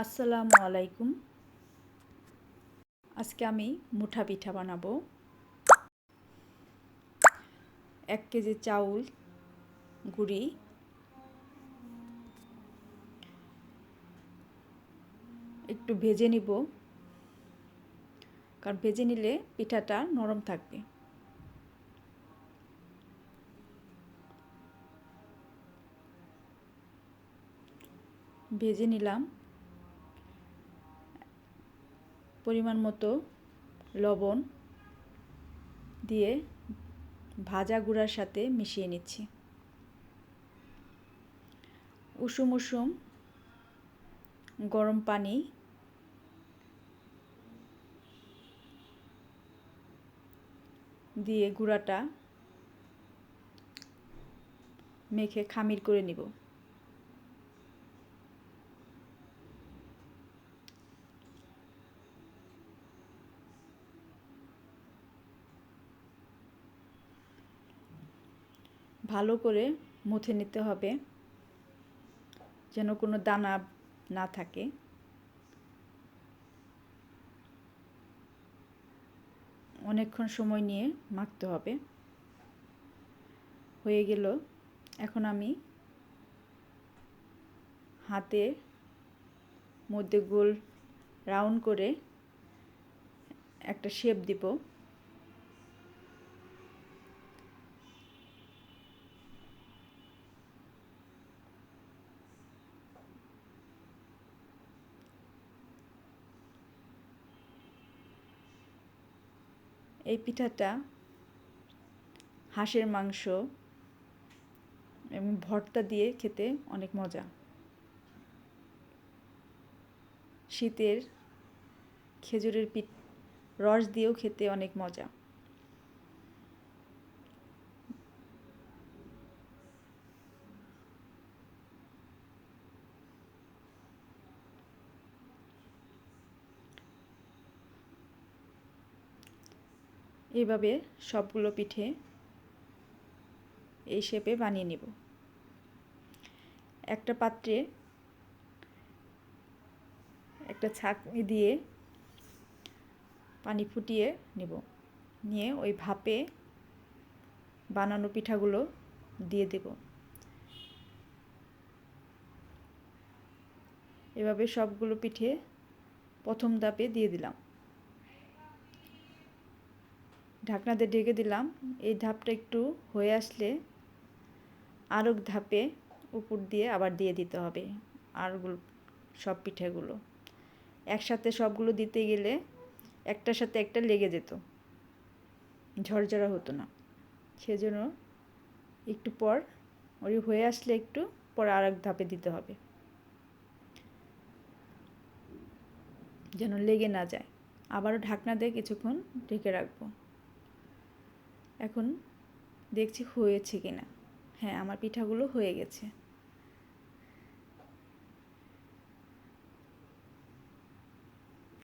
আসসালামু আলাইকুম। আজকে আমি মুঠা পিঠা বানাবো। এক কেজি চাউল, গুঁড়ি, একটু ভেজে নিব। কারণ ভেজে নিলে পিঠাটা নরম থাকবে। ভেজে নিলাম। পরিমাণ মতো লবণ দিয়ে ভাজা গুঁড়ার সাথে মিশিয়ে নিচ্ছি। উষুম উষুম গরম পানি দিয়ে গুঁড়াটা মেখে খামির করে নিব। ভালো করে মুথে নিতে হবে, যেন কোনো দানা না থাকে। অনেকক্ষণ সময় নিয়ে মাখতে হবে। হয়ে গেল, এখন আমি হাতে মধ্যে গোল রাউন্ড করে একটা শেপ দিব। এই পিঠাটা হাঁসের মাংস এবং ভর্তা দিয়ে খেতে অনেক মজা। শীতের খেজুরের পিঠ রস দিয়েও খেতে অনেক মজা। এইভাবে সবগুলো পিঠে এই শেপে বানিয়ে নেব। একটা পাত্রে একটা ছাঁকনি দিয়ে পানি ফুটিয়ে নেব। নিয়ে ওই ভাপে বানানো পিঠাগুলো দিয়ে দেব। এভাবে সবগুলো পিঠে প্রথম ধাপে দিয়ে দিলাম। ঢাকনা দিয়ে ঢেকে দিলাম। এই ধাপটা একটু হয়ে আসলে আরক ধাপে উপর দিয়ে আবার দিয়ে দিতে হবে আরগুলো, সব পিঠেগুলো। একসাথে সবগুলো দিতে গেলে একটার সাথে একটা লেগে যেত। ঝরঝরা হতো না। সেজন্য একটু পর ওই হয়ে আসলে একটু পর আর এক ধাপে দিতে হবে। যেন লেগে না যায়। আবারও ঢাকনা দিয়ে কিছুক্ষণ ঢেকে রাখব। এখন দেখছি হয়েছে কি না হ্যাঁ আমার পিঠাগুলো হয়ে গেছে।